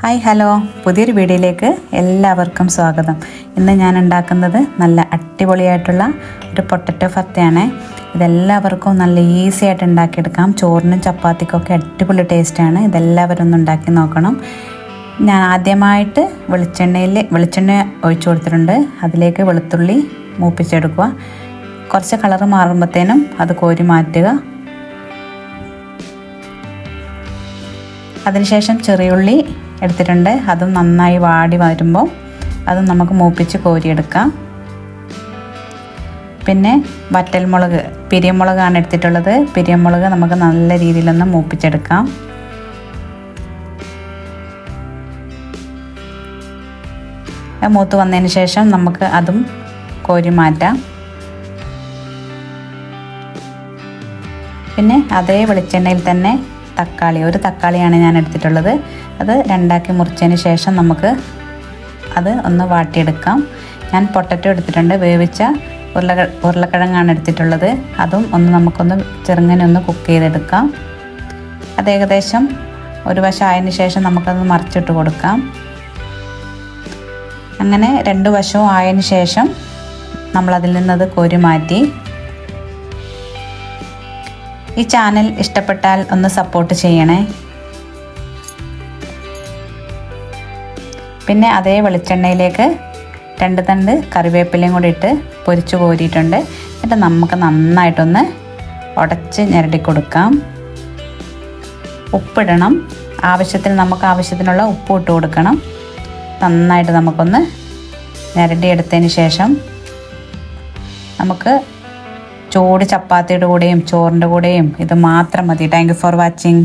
Hi hello. പുതിയൊരു വീഡിയോയിലേക്ക് എല്ലാവർക്കും സ്വാഗതം. ഇന്ന് ഞാൻ ഉണ്ടാക്കുന്നത് നല്ല അടിപൊളിയായിട്ടുള്ള ഒരു പൊട്ടറ്റോ ഫത്തയാണ്. ഇതെല്ലാവർക്കും നല്ല ഈസി ആയിട്ട് ഉണ്ടാക്കിയെടുക്കാം. ചോറിനും ചപ്പാത്തിക്കൊക്കെ അടിപൊളി ടേസ്റ്റാണ്. ഇതെല്ലാവരും ഒന്ന് ഉണ്ടാക്കി നോക്കണം. ഞാൻ ആദ്യമായിട്ട് വെളിച്ചെണ്ണയിൽ വെളിച്ചെണ്ണ ഒഴിച്ചു കൊടുത്തിട്ടുണ്ട്. അതിലേക്ക് വെളുത്തുള്ളി മൂപ്പിച്ചെടുക്കുക. കുറച്ച് കളറ് മാറുമ്പോഴത്തേനും അത് കോരി മാറ്റുക. അതിനുശേഷം ചെറിയുള്ളി എടുത്തിട്ടുണ്ട്. അതും നന്നായി വാടി വരുമ്പോൾ അത് നമുക്ക് മൂപ്പിച്ച് കോരിയെടുക്കാം. പിന്നെ വറ്റൽമുളക് പിരിയമുളകാണ് എടുത്തിട്ടുള്ളത്. പിരിയമുളക് നമുക്ക് നല്ല രീതിയിലൊന്ന് മൂപ്പിച്ചെടുക്കാം. മൂത്ത് വന്നതിന് ശേഷം നമുക്ക് അതും കോരി മാറ്റാം. പിന്നെ അതേ വെളിച്ചെണ്ണയിൽ തന്നെ തക്കാളി ഒരു തക്കാളിയാണ് ഞാൻ എടുത്തിട്ടുള്ളത്. അത് രണ്ടാക്കി മുറിച്ചതിന് ശേഷം നമുക്ക് അത് ഒന്ന് വാട്ടിയെടുക്കാം. ഞാൻ പൊട്ടറ്റോ എടുത്തിട്ടുണ്ട് വേവിച്ച ഉരുളക ഉരുളക്കിഴങ്ങാണ് എടുത്തിട്ടുള്ളത്. അതും ഒന്ന് നമുക്കൊന്ന് ചെറുങ്ങനെ ഒന്ന് കുക്ക് ചെയ്തെടുക്കാം. അത് ഏകദേശം ഒരു വശം ആയതിനു ശേഷം നമുക്കത് മറിച്ചിട്ട് കൊടുക്കാം. അങ്ങനെ രണ്ട് വശവും ആയതിനു ശേഷം നമ്മളതിൽ നിന്നത് കോരി മാറ്റി ഈ ചാനൽ ഇഷ്ടപ്പെട്ടാൽ ഒന്ന് സപ്പോർട്ട് ചെയ്യണേ. പിന്നെ അതേ വെളിച്ചെണ്ണയിലേക്ക് രണ്ട് തണ്ട് കറിവേപ്പിലയും കൂടി ഇട്ട് പൊരിച്ചു കോരിയിട്ടുണ്ട്. എന്നിട്ട് നമുക്ക് നന്നായിട്ടൊന്ന് ഉടച്ച് ഞെരടി കൊടുക്കാം. ഉപ്പിടണം. ആവശ്യത്തിന് നമുക്ക് ആവശ്യത്തിനുള്ള ഉപ്പ് ഇട്ട് കൊടുക്കണം. നന്നായിട്ട് നമുക്കൊന്ന് ഞെരടി എടുത്തതിന് ശേഷം നമുക്ക് ചൂട് ചപ്പാത്തിയുടെ കൂടെയും ചോറിന്റെ കൂടെയും ഇത് മാത്രം മതി. Thank you for watching